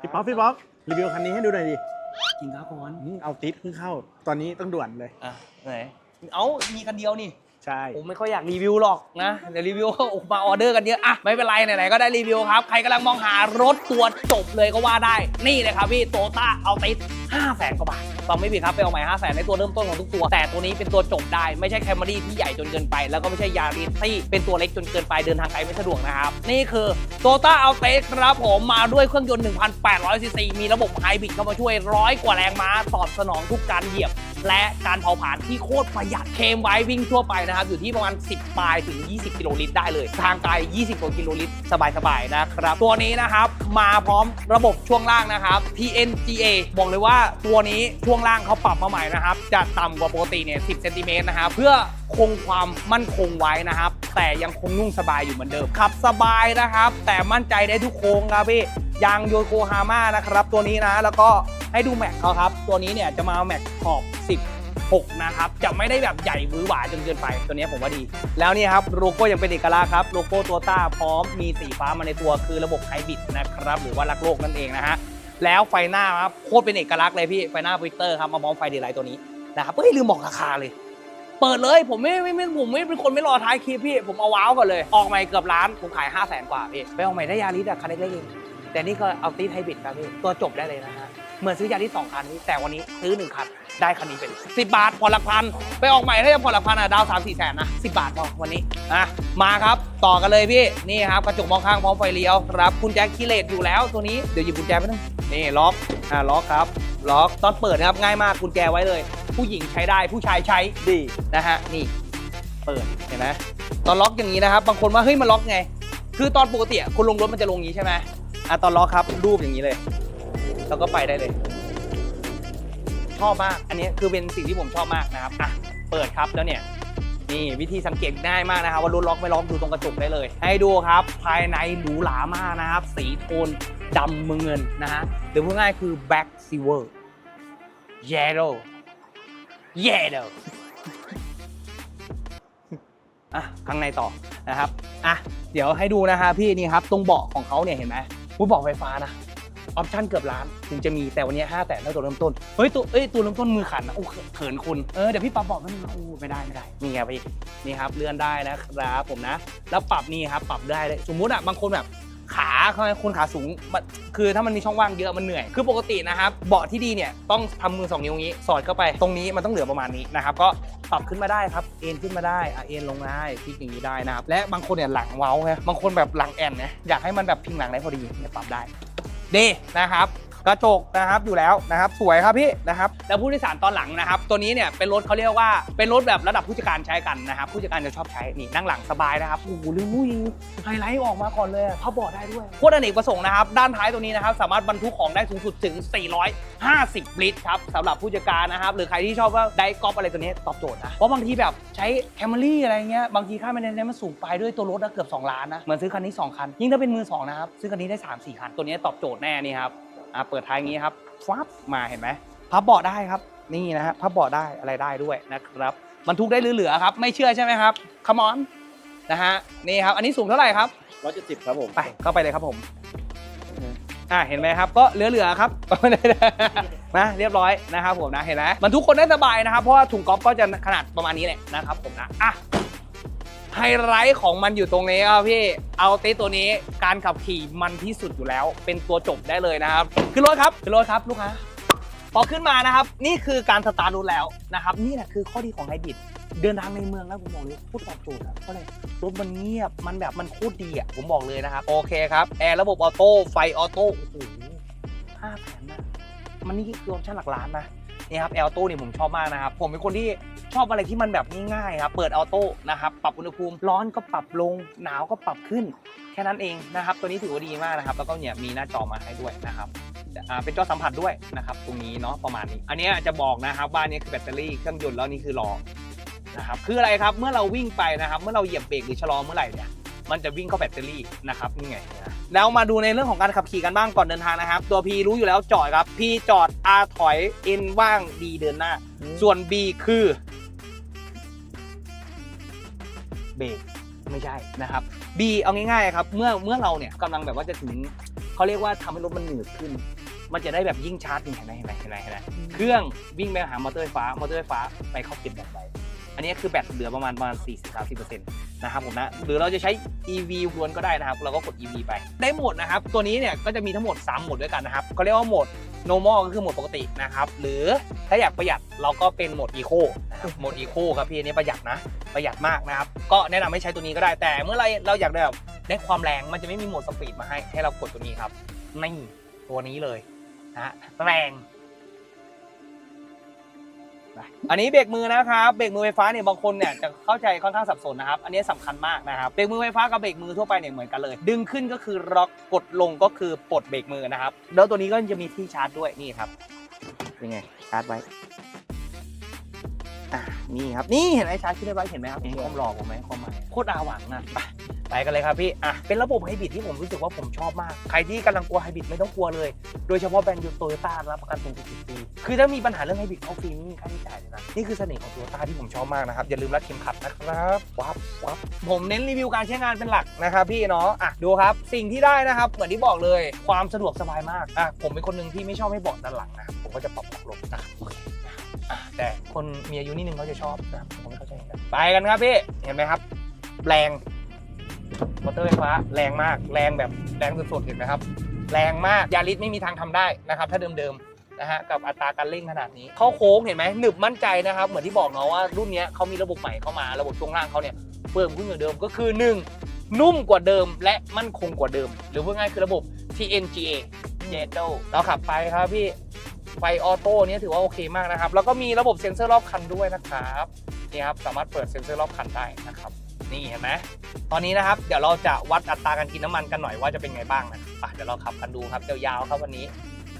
พี่ป๊อปพี่ป๊อปรีวิวคันนี้ให้ดูหน่อยดิกินข้าวก่อนอืมเอาติดเพิ่งเข้า ตอนนี้ต้องด่วนเลย อะไหน เอ้ามีกันเดียวนี่ ใช่ ผมไม่ค่อยอยากรีวิวหรอกนะเดี๋ยวรีวิวโอ้มาออเดอร์กันเยอะอะไม่เป็นไรไหนๆก็ได้รีวิวครับ ใครกำลังมองหารถตัวจบเลยก็ว่าได้ นี่เลยครับพี่โตต้าเอาติดห้าแสนกว่าบาทฟังไม่ผิดครับไปเอาใหม่ห้าแสนในตัวเริ่มต้นของทุกตัว แต่ตัวนี้เป็นตัวจบได้ไม่ใช่แคมรี่ที่ใหญ่จนเกินไป แล้วก็ไม่ใช่ยาริสที่เป็นตัวเล็กจนเกินไปเดินทางไกลไม่สะดวกนะครับ นี่คือโตต้าเอาติครับผมมาด้วยเครื่องยนต์1,800ซีซีมีระบบไฮบริดเข้ามาช่วยร้อยกว่าแรงม้าตอบสนองทุกการเหยียบ และการเผาผลาญที่โคตรประหยัดเคมไว้วิ่งทั่วไปนะครับ อยู่ที่ประมาณ 10ปลายถึง 20 กิโลลิตรได้เลย ทางไกล 20กว่ากิโลลิตร สบายๆนะครับ ตัวนี้นะครับ มาพร้อมระบบช่วงล่างนะครับ TNGA บอกเลยว่าตัวนี้ช่วงล่างเขาปรับมาใหม่นะครับ จะต่ำกว่าปกติเนี่ย 10 เซนติเมตรนะครับเพื่อคงความมั่นคงไว้นะครับ แต่ยังคงนุ่งสบายอยู่เหมือนเดิมขับสบายนะครับ แต่มั่นใจได้ทุกโค้งครับพี่ ยางโยโกฮาม่านะครับ ตัวนี้นะ แล้วก็ให้ดูแม็กเขาครับ ตัวนี้เนี่ยจะมาแม็กขอบ 16 นะครับ จะไม่ได้แบบใหญ่หวือหวาจนเกินไป ตัวนี้ผมว่าดี แล้วนี่ครับโลโก้ยังเป็นเอกลักษณ์ครับ โลโก้ตัวต้าพร้อมมีสีฟ้ามาในตัวคือระบบไฮบริดนะครับ หรือว่ารักโลกนั่นเองนะฮะ แล้วไฟหน้าครับโคตรเป็นเอกลักษณ์เลยพี่ ไฟหน้าวิกเตอร์ครับ มาพร้อมไฟเดย์ไลท์ตัวนี้นะครับ เฮ้ยลืมบอกราคาเลยเปิดเลยผมไม่ไม่ไม่ผมไม่เป็นคนไม่รอท้ายคลิปพี่ ผมเอาว้าวก่อนเลย ออกใหม่เกือบล้าน ผมขาย 5 0 0แสนกว่าพี่ ไปออกใหม่ได้ยาริสอะคันเล็กๆเอง แต่นี่ก็เอาตีไฮบริดครับพี่ตัวจบได้เลยนะฮะเหมือนซื้อยาริสสองคันนี้แต่วันนี้ซื้อหนึ่งคันได้คันนี้เป็นสิบบาทผ่อนหลักพันไปออกใหม่ถ้าจะผ่อนหลักพันอะดาวสามสี่แสนนะสิบบาทพอวันนี้อะมาครับต่อกันเลยพี่นี่ครับกระจกมองข้างพร้อมไฟเลี้ยวครับกุญแจคีเลสอยู่แล้วตัวนี้เดี๋ยวหยิบกุญแจไปนึงนี่ล็อกอ่าล็อกครับล็อกตอนเปิดนะครับง่ายมากกุญแจไว้เลย ผู้หญิงใช้ได้ผู้ชายใช้ดีนะฮะนี่เปิดเห็นไหมตอนล็อกอย่างนี้นะครับบางคนว่าเฮ้ยมันล็อกไง คือตอนปกติคุณลงรถมันจะลงอย่างนี้ใช่ไหม อะตอนล็อกครับรูปอย่างนี้เลย แล้วก็ไปได้เลย ชอบมาก อันนี้คือเป็นสิ่งที่ผมชอบมากนะครับอะเปิดครับแล้วเนี่ย นี่วิธีสังเกตง่ายมากนะครับว่ารถล็อกไม่ล็อกดูตรงกระจกได้เลย ให้ดูครับ ภายในหรูหรามากนะครับ สีโทนดำเงินนะฮะหรือพูดง่ายคือ black silver yellow yellow อะข้างในต่อนะครับ อะ เดี๋ยวให้ดูนะฮะพี่นี่ครับ ตรงเบาะของเขาเนี่ยเห็นไหม พูดบอกไฟฟ้านะออปชั่นเกือบล้านถึงจะมีแต่วันนี้ห้าแต่ได้ตัวเริ่มต้น เฮ้ยตัวเอ้ยตัวเริ่มต้นมือขันนะโอ้เขินคุณ เออเดี๋ยวพี่ปั๊บบอกไม่มาโอ้ไม่ได้ไม่ได้ นี่ไงพี่นี่ครับเลื่อนได้นะครับผมนะ แล้วปรับนี่ครับปรับได้เลยสมมุติอะบางคนแบบ ขาเขาคนขาสูงคือถ้ามันมีช่องว่างเยอะมันเหนื่อย คือปกตินะครับเบาะที่ดีเนี่ยต้องทำมือสองนิ้วงี้ สอดเข้าไปตรงนี้มันต้องเหลือประมาณนี้นะครับก็ปรับขึ้นมาได้ครับเอ็นขึ้นมาได้เอ็นลงได้พลิกอย่างนี้ได้นะครับและบางคนเนี่ยหลังเว้าไงบางคนแบบหลังแอนนะอยากให้มันแบบพิงหลังได้พอดีเนี่ยปรับได้ดีนะครับ กระจกนะครับอยู่แล้วนะครับสวยครับพี่นะครับแล้วผู้โดยสารตอนหลังนะครับ ตัวนี้เนี่ยเป็นรถเขาเรียกว่าเป็นรถแบบระดับผู้จัดการใช้กันนะครับผู้จัดการจะชอบใช้นี่นั่งหลังสบายนะครับโอ้โหลืมอุ้ยไฮไลท์ออกมาก่อนเลยเขาบอกได้ด้วยโคตรอเนกประสงค์นะครับด้านท้ายตัวนี้นะครับสามารถบรรทุกของได้สูงสุดถึง 450 ลิตรครับสำหรับผู้จัดการนะครับหรือใครที่ชอบว่าได้กอล์ฟอะไรตัวนี้ตอบโจทย์นะเพราะบางทีแบบใช้แคมรี่อะไรเงี้ยบางทีค่าแมนเทนเนนมันสูงไปด้วยตัวรถนะเกือบ2ล้านนะเหมือนซื้อคันนี้สองคันยิ่งถ้าเป็นมือสองนะครับซื้อคันนี้ได้สามสี่คันตัวนี้ตอบโจทย์แน่นี่ครับ อะเปิดท้ายอย่างนี้ครับฟับมาเห็นไหมพับเบาะได้ครับ นี่นะฮะพับเบาะได้อะไรได้ด้วยนะครับบรรทุกได้เหลือๆครับ ไม่เชื่อใช่ไหมครับคมอนนะฮะนี่ครับ อันนี้สูงเท่าไหร่ครับร้อยเจ็ดสิบครับผมไปเข้าไปเลยครับผมอ่าเห็นไหมครับก็เหลือๆครับนะเรียบร้อยนะครับผมนะเห็นไหมบรรทุกคนได้สบายนะครับเพราะว่าถุงก๊อฟก็จะขนาดประมาณนี้แหละนะครับผมนะอะ ไฮไลท์ของมันอยู่ตรงนี้ครับพี่ เอาติตัวนี้การขับขี่มันที่สุดอยู่แล้ว เป็นตัวจบได้เลยนะครับ ขึ้นรถครับ ขึ้นรถครับลูกค้าพอขึ้นมานะครับ นี่คือการสตาร์ทรถแล้วนะครับ นี่แหละคือข้อดีของไฮบริดเดินทางในเมืองนะผมบอกเลยพูดตอบโจทย์อะเพราะอะไรรถมันเงียบมันแบบมันโคตรดีอะผมบอกเลยนะครับ โอเคครับแอร์ระบบออโต้ไฟออโต้โอ้โหห้าแสนนะมันนี่คือออปชั่นหลักล้านนะ นี่ครับแอร์ออโต้เนี่ยผมชอบมากนะครับ ผมเป็นคนที่ชอบอะไรที่มันแบบง่ายๆครับ เปิดออโต้นะครับ ปรับอุณหภูมิ ร้อนก็ปรับลง หนาวก็ปรับขึ้น แค่นั้นเองนะครับ ตัวนี้ถือว่าดีมากนะครับ แล้วก็เนี่ยมีหน้าจอมาให้ด้วยนะครับเป็นจอสัมผัสด้วยนะครับตรงนี้เนาะประมาณนี้ อันนี้จะบอกนะครับว่านี่คือแบตเตอรี่เครื่องยนต์แล้วนี่คือล้อนะครับคืออะไรครับเมื่อเราวิ่งไปนะครับ เมื่อเราเหยียบเบรกหรือชะลอเมื่อไหร่เนี่ย มันจะวิ่งเข้าแบตเตอรี่นะครับนี่ไงนะแล้วมาดูในเรื่องของการขับขี่กันบ้างก่อนเดินทางนะครับ ตัว P รู้อยู่แล้วจอดครับ P จอด R ถอย N ว่าง D เดินหน้า ส่วน B คือเบรกไม่ใช่นะครับ B เอาง่ายๆครับเมื่อเมื่อเราเนี่ยกำลังแบบว่าจะถึงเขาเรียกว่าทำให้รถมันหนืดขึ้น มันจะได้แบบยิ่งชาร์จนี่เห็นไหมเห็นไหมเห็นไหมเห็นไหมเครื่องวิ่งไปหามอเตอร์ไฟฟ้ามอเตอร์ไฟฟ้าไปเข้าเก็บแบตไว้อันนี้คือแบตเหลือประมาณประมาณ 40-30% นะครับผมนะหรือเราจะใช้ EV ล้วนก็ได้นะครับ เราก็กด EV ไป ได้โหมดนะครับ ตัวนี้เนี่ยก็จะมีทั้งหมด 3 โหมดด้วยกันนะครับเขาเรียกว่าโหมด normal ก็คือโหมดปกตินะครับ หรือถ้าอยากประหยัดเราก็เป็นโหมด eco นะครับโหมด eco ครับพี่อันนี้ประหยัดนะ ประหยัดมากนะครับ ก็แนะนำให้ใช้ตัวนี้ก็ได้ แต่เมื่อไรเราอยากได้แบบได้ความแรงมันจะไม่มีโหมดสปีดมาให้ให้เรากดตัวนี้ครับนี่ตัวนี้เลยนะฮะแรง อันนี้เบรกมือนะครับเบรกมือไฟฟ้าเนี่ยบางคนเนี่ยจะเข้าใจค่อนข้างสับสนนะครับ อันนี้สำคัญมากนะครับเบรกมือไฟฟ้ากับเบรกมือทั่วไปเนี่ยเหมือนกันเลย ดึงขึ้นก็คือล็อกกดลงก็คือปลดเบรกมือนะครับ แล้วตัวนี้ก็จะมีที่ชาร์จด้วยนี่ครับยังไงชาร์จไว้ อะนี่ครับนี่เห็นไหมชาร์จขึ้นได้ไว้เห็นไหมครับเห็นความหล่อผมไหมความหมายโคตรอาหวังอะไปไปกันเลยครับพี่อะเป็นระบบไฮบริดที่ผมรู้สึกว่าผมชอบมาก ใครที่กำลังกลัวไฮบริดไม่ต้องกลัวเลย โดยเฉพาะแบรนด์ยูโตโยต้ารับประกันสูงสุด10ปี คือถ้ามีปัญหาเรื่องไฮบริดเข้าฟรีไม่มีค่าใช้จ่ายเลยนะ นี่คือเสน่ห์ของโตโยต้าที่ผมชอบมากนะครับ อย่าลืมรัดเข็มขัดนะครับวับวับผมเน้นรีวิวการใช้งานเป็นหลักนะครับพี่เนาะอะดูครับ สิ่งที่ได้นะครับเหมือนที่บอกเลย ความสะดวกสบายมากอะผมเป็นคนหนึ่งที่ไม่ชอบให้เบาะด้านหลังนะครับผมก็จะปรับปรับลงนะครับโอเคอะ แต่คนมีอายุนิดนึงเขาจะชอบนะครับผมเข้าใจเหมือนกันไปกันครับพี่ เห็นไหมครับ แรงมอเตอร์ไฟฟ้าแรงมาก แรงแบบแรงสุดๆเห็นไหมครับ แรงมากยาริสไม่มีทางทำได้นะครับ ถ้าเดิมๆนะฮะกับอัตราการเร่งขนาดนี้เขาโค้งเห็นไหมหนึบมั่นใจนะครับเหมือนที่บอกเนาะว่ารุ่นนี้เขามีระบบใหม่เข้ามาระบบช่วงล่างเขาเนี่ยเพิ่มขึ้นกว่าเดิมก็คือ 1 นุ่มกว่าเดิม และมั่นคงกว่าเดิม หรือว่าง่ายคือระบบ TNGA j e t o เราขับไปครับพี่ ไฟออโต้เนี้ยถือว่าโอเคมากนะครับ แล้วก็มีระบบเซ็นเซอร์รอบคันด้วยนะครับนี่ครับสามารถเปิดเซ็นเซอร์รอบคันได้นะครับ นี่เห็นไหมตอนนี้นะครับเดี๋ยวเราจะวัดอัตราการกินน้ำมันกันหน่อยว่าจะเป็นไงบ้างนะครับไปเดี๋ยวเราขับกันดูครับยาวๆครับวันนี้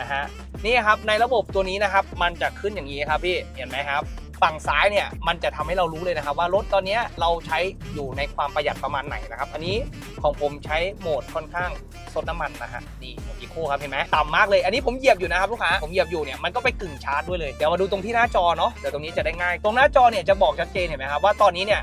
นะฮะนี่ครับในระบบตัวนี้นะครับมันจะขึ้นอย่างนี้ครับพี่เห็นไหมครับฝั่งซ้ายเนี่ยมันจะทำให้เรารู้เลยนะครับ ว่ารถตอนนี้เราใช้อยู่ในความประหยัดประมาณไหนนะครับ อันนี้ของผมใช้โหมดค่อนข้าง ซดน้ำมันนะฮะนี่โหมอีโคครับเห็นไหมต่ำมากเลยอันนี้ผมเหยียบอยู่นะครับลูกค้าผมเหยียบอยู่เนี่ยมันก็ไปกึ่งชาร์จด้วยเลยเดี๋ยวมาดูตรงที่หน้าจอเนาะเดี๋ยวตรงนี้จะได้ง่าย ตรงหน้าจอเนี่ยจะบอกชัดเจนเห็นไหมครับว่าตอนนี้เนี่ย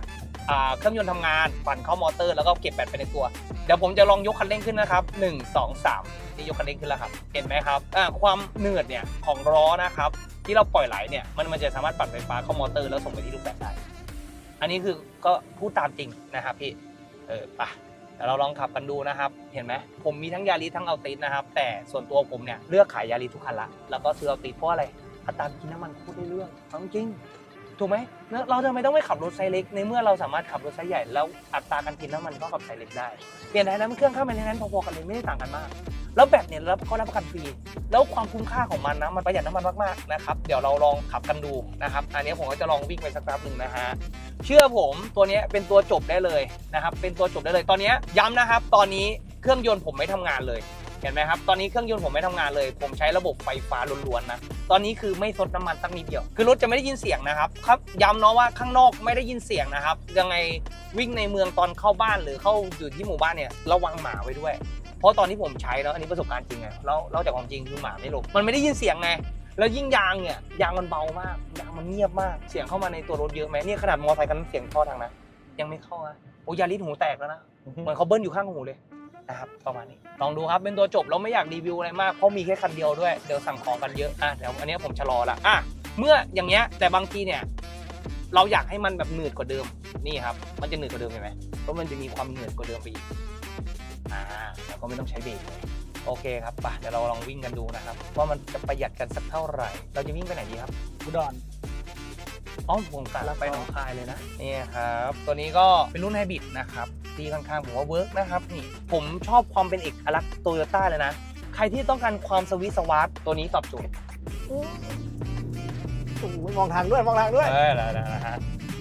เครื่องยนต์ทำงานปั่นเข้ามอเตอร์แล้วก็เก็บแบตไปในตัว เดี๋ยวผมจะลองยกคันเร่งขึ้นนะครับ 1 2 3 นี่ยกคันเร่งขึ้นแล้วครับ เห็นไหมครับความเหนืดเนี่ยของล้อนะครับ ที่เราปล่อยไหลเนี่ยมันมันจะสามารถปั่นไฟฟ้าเข้ามอเตอร์แล้วส่งไปที่ลูกแบตได้ อันนี้คือก็พูดตามจริงนะครับพี่ เออไป ดี๋ยวเราลองขับกันดูนะครับ เห็นไหมผมมีทั้งยาริสทั้งเอาติสนะครับ แต่ส่วนตัวผมเนี่ยเลือกขายยาริสทุกคันละ แล้วก็ซื้อเอาติสเพราะอะไรอัตรากินน้ำมันพูดได้เรื่องเอาจริง ถูกไหมเราทำไมต้องไม่ขับรถไซส์เล็ก ในเมื่อเราสามารถขับรถไซส์ใหญ่แล้วอัตราการกินน้ำมันก็ขับไซส์เล็กได้ เปลี่ยนไทยน้ำเครื่องข้ามไปในนั้นพอๆกันเลยไม่ได้ต่างกันมาก แล้วแบตเนี่ยรับก็รับประกันฟรี แล้วความคุ้มค่าของมันนะมันประหยัดน้ำมันมากๆนะครับ เดี๋ยวเราลองขับกันดูนะครับ อันนี้ผมก็จะลองวิ่งไปสักแป๊บหนึ่งนะฮะ เชื่อผมตัวนี้เป็นตัวจบได้เลยนะครับ เป็นตัวจบได้เลย ตอนนี้ยย้ำนะครับ ตอนนี้เครื่องยนต์ผมไม่ทำงานเลย เห็นไหมครับ ตอนนี้เครื่องยนต์ผมไม่ทำงานเลย ผมใช้ระบบไฟฟ้าล้วนๆนะ ตอนนี้คือไม่ซดน้ำมันสักนิดเดียว คือรถจะไม่ได้ยินเสียงนะครับ ครับ ย้ำเนาะว่าข้างนอกไม่ได้ยินเสียงนะครับ ยังไงวิ่งในเมืองตอนเข้าบ้านหรือเข้าอยู่ที่หมู่บ้านเนี่ย ระวังหมาไว้ด้วย เพราะตอนที่ผมใช้แล้วอันนี้ประสบการณ์จริงไงแล้วเล่าจากความจริงคือหมาไม่หลบมันไม่ได้ยินเสียงไงแล้วยิ่งยางเนี่ยยางมันเบามากยางมันเงียบมากเสียงเข้ามาในตัวรถเยอะไหมเนี่ยขนาดมอเตอร์ไซค์กันเสียงท่อทางนะยังไม่เข้าอะโอ้ยาลิสหูแตกแล้วนะเหมือนเขาเบิ้ลอยู่ข้างหูเลยนะครับประมาณนี้ลองดูครับเป็นตัวจบเราไม่อยากรีวิวอะไรมากเพราะมีแค่คันเดียวด้วยเดี๋ยวสั่งของกันเยอะอะเดี๋ยวอันเนี้ยผมชะลอละอะเมื่ออย่างเงี้ยแต่บางทีเนี่ยเราอยากให้มันแบบหนืดกว่าเดิมนี่ครับ มันจะหนืดกว่าเดิมเห็นไหมเพราะมันจะมีความหนืดกว่าเดิมไปอีก อ่าแล้วก็ไม่ต้องใช้เบรกเลยโอเคครับไปเดี๋ยวเราลองวิ่งกันดูนะครับว่ามันจะประหยัดกันสักเท่าไหร่ เราจะวิ่งไปไหนดีครับอุดรอ๋อผมกะไปหนองคายเลยนะนี่ครับตัวนี้ก็เป็นรุ่นไฮบริดนะครับที่ค่อนข้างผมว่าเวิร์กนะครับนี่ผมชอบความเป็นเอกลักษณ์โตโยต้าเลยนะ ใครที่ต้องการความสวิสวาร์ทตัวนี้ตอบโจทย์โอ้โหมองทางด้วยมองทางด้วยเออแล้วนะฮะ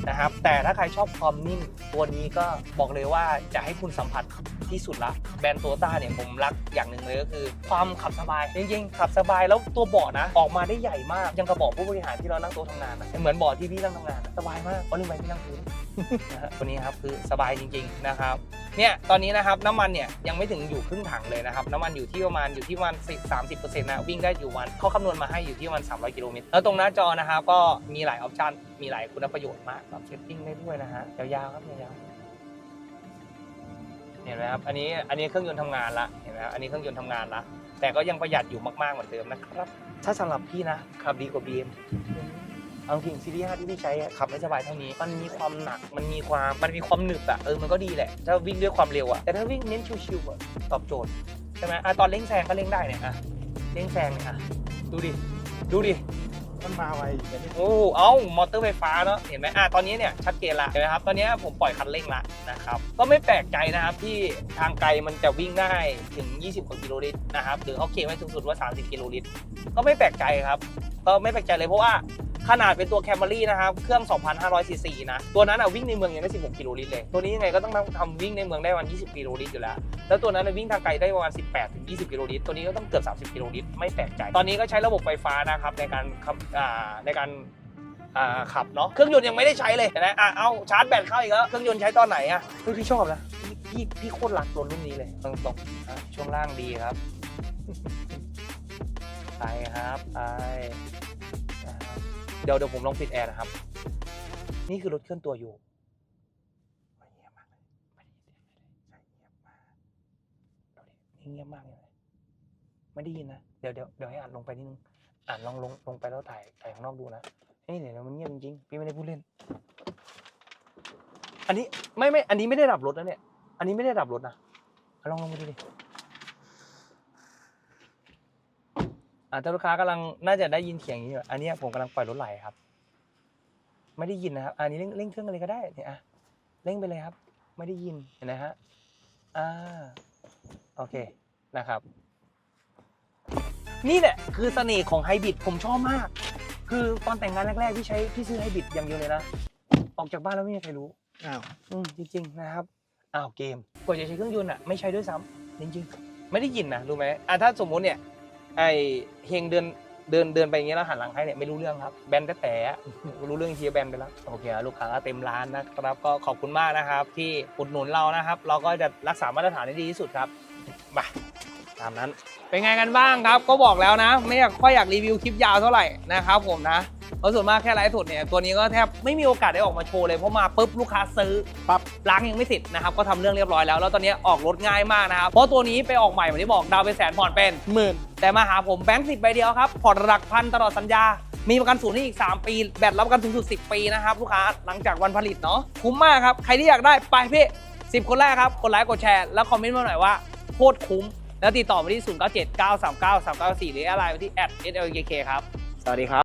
นะครับแต่ถ้าใครชอบความนิ่มตัวนี้ก็บอกเลยว่าจะให้คุณสัมผัส ที่สุดละแบรนด์โตโยต้าเนี่ยผมรักอย่างหนึ่งเลยก็คือ ความขับสบายจริงๆขับสบายแล้วตัวเบาะนะ ออกมาได้ใหญ่มาก ยังกระบอกผู้บริหารที่เรานั่งโต๊ะทำงานนะเหมือนเบาะที่พี่นั่งทำงานอะสบายมากเพราะลืมไปพี่นั่งพื้นนะฮะตัวนี้ครับคือสบายจริง ๆนะครับเนี่ยตอนนี้นะครับน้ำมันเนี่ยยังไม่ถึงอยู่ครึ่งถังเลยนะครับน้ำมันอยู่ที่ประมาณอยู่ที่ประมาณสามสิบเปอร์เซ็นต์นะวิ่งได้อยู่วันเขาคำนวณมาให้อยู่ที่ประมาณ300กิโลเมตรแล้วตรงหน้าจอนะครับก็มีหลายออปชันมีหลายคุณประโยชน์มากปรับเซตติ้งได้ด้วยนะฮะยาวๆครับยาวๆ เห็นไหมครับ อันนี้อันนี้เครื่องยนต์ทำงานละ เห็นไหมครับ อันนี้เครื่องยนต์ทำงานละ แต่ก็ยังประหยัดอยู่มากๆเหมือนเดิมนะครับ ถ้าสำหรับพี่นะขับดีกว่า BM เอาจริงซีรีส์ที่พี่ใช้อะขับไม่สบายเท่านี้ มันมีความหนัก มันมีความ มันมีความหนึบอะเออ มันก็ดีแหละ ถ้าวิ่งด้วยความเร็วอะแต่ถ้าวิ่งเน้นชิวๆอะตอบโจทย์ใช่ไหมอะตอนเร่งแซงก็เร่งได้เนี่ยอะเร่งแซงเนี่ยอะดูดิ ดูดิ มันมาไวอยู่แต่นี่โอ้เอ้ามอเตอร์ไฟฟ้าเนาะเห็นไหมอะตอนนี้เนี่ยชัดเจนละเห็นไหมครับตอนนี้ผมปล่อยคันเร่งละนะครับก็ไม่แปลกใจนะครับที่ทางไกลมันจะวิ่งได้ถึง 20กว่ากิโลลิตรนะครับหรือเขาเคลมไว้สูงสุดว่า 30 กิโลลิตรก็ไม่แปลกใจครับก็ไม่แปลกใจเลยเพราะว่า ขนาดเป็นตัวแคมรี่นะครับ เครื่อง 2,500ซีซีนะ ตัวนั้นอะวิ่งในเมืองยังได้ 16 กิโลลิตรเลย ตัวนี้ยังไงก็ต้องทำวิ่งในเมืองได้ประมาณ20 กิโลลิตรอยู่แล้ว แล้วตัวนั้นนะวิ่งทางไกลได้ประมาณ 18 ถึง 20 กิโลลิตร ตัวนี้ก็ต้องเกือบ 30 กิโลลิตร ไม่แปลกใจ ตอนนี้ก็ใช้ระบบไฟฟ้านะครับในการขับอ่าในการอ่าขับเนาะ เครื่องยนต์ยังไม่ได้ใช้เลยเห็นะอะเอาชาร์จแบตเข้าอีกแล้ว เครื่องยนต์ใช้ตอนไหนอะเฮ้ยพี่ชอบนะพี่พี่พี่โคตรรักรถรุ่นนี้เลยตรงๆอะช่วงล่างดีครับไปครับไปนะครับเดี๋ยวเดี๋ยวผมลองปิดแอร์นะครับ นี่คือรถเคลื่อนตัวอยู่เงียบมากเลยไม่ได้ยินเสียงเลยใช่เงียบมากดูดินี่เงียบมากเลยไม่ได้ยินนะเดี๋ยวเดี๋ยวเดี๋ยวให้อ่านลงไปนิดนึงอ่านลองลงลงไปแล้วถ่ายถ่ายข้างนอกดูนะนี่เดี๋ยวมันเงียบจริงๆพี่ไม่ได้พูดเล่น อันนี้ไม่ไม่อันนี้ไม่ได้ดับรถนะเนี่ย อันนี้ไม่ได้ดับรถนะอะลองลงไปดูดิ อ่าถ้าลูกค้ากำลังน่าจะได้ยินเสียงอย่างนี้อยู่อันเนี้ยผมกำลังปล่อยรถไหลครับ ไม่ได้ยินนะครับ อันนี้เร่งเร่งเครื่องอะไรก็ได้เนี่ยอะเร่งไปเลยครับ ไม่ได้ยินเห็นไหมฮะอ่าโอเคนะครับ นี่แหละคือเสน่ห์ของไฮบริดผมชอบมาก คือตอนแต่งงานแรกๆที่ใช้ที่ซื้อไฮบริดอย่างเดียวเลยนะออกจากบ้านแล้วไม่มีใครรู้ อ้าวอืมจริงๆนะครับอ้าวเกมกว่าจะใช้เครื่องยนต์อะไม่ใช้ด้วยซ้ำจริงๆ ไม่ได้ยินนะรู้ไหมอะถ้าสมมุติเนี่ย ไอเฮงเดินเดินเดินไปอย่างเงี้ยแล้วหันหลังให้เนี่ยไม่รู้เรื่องครับแบนแต่แต่รู้เรื่องทีแบนไปแล้วโอเคลูกค้าเต็มร้านนะครับ ก็ขอบคุณมากนะครับ ที่อุดหนุนเรานะครับ เราก็จะรักษามาตรฐานให้ดีที่สุดครับมาตามนั้น เป็นไงกันบ้างครับ ก็บอกแล้วนะ ไม่อยากค่อยอยากรีวิวคลิปยาวเท่าไหร่นะครับผมนะ เพราะส่วนมากแค่ไลฟ์สดเนี่ยตัวนี้ก็แทบไม่มีโอกาสได้ออกมาโชว์เลยเพราะมาปุ๊บลูกค้าซื้อปั๊บล้างยังไม่เสร็จนะครับก็ทำเรื่องเรียบร้อยแล้วแล้วตอนนี้ออกรถง่ายมากนะครับเพราะตัวนี้ไปออกใหม่เหมือนที่บอกดาวน์เป็นแสนผ่อนเป็น หมื่นแต่มาหาผมแบงค์สิบใบเดียวครับผ่อนหลักพันตลอดสัญญา มีประกันศูนย์ให้อีก 3 ปี แบตรับประกันสูงสุด 10 ปีนะครับ ลูกค้าหลังจากวันผลิตเนาะคุ้มมากครับ ใครที่อยากได้ ไปพี่ 10 คนแรกครับ กดไลค์กดแชร์ แล้วคอมเมนต์มาหน่อยว่า โคตรคุ้ม แล้วติดต่อมาที่ 0 9 7 9 3 9 3 9 4หรืออะไรไปที่ @slkk ครับ สวัสดีครับ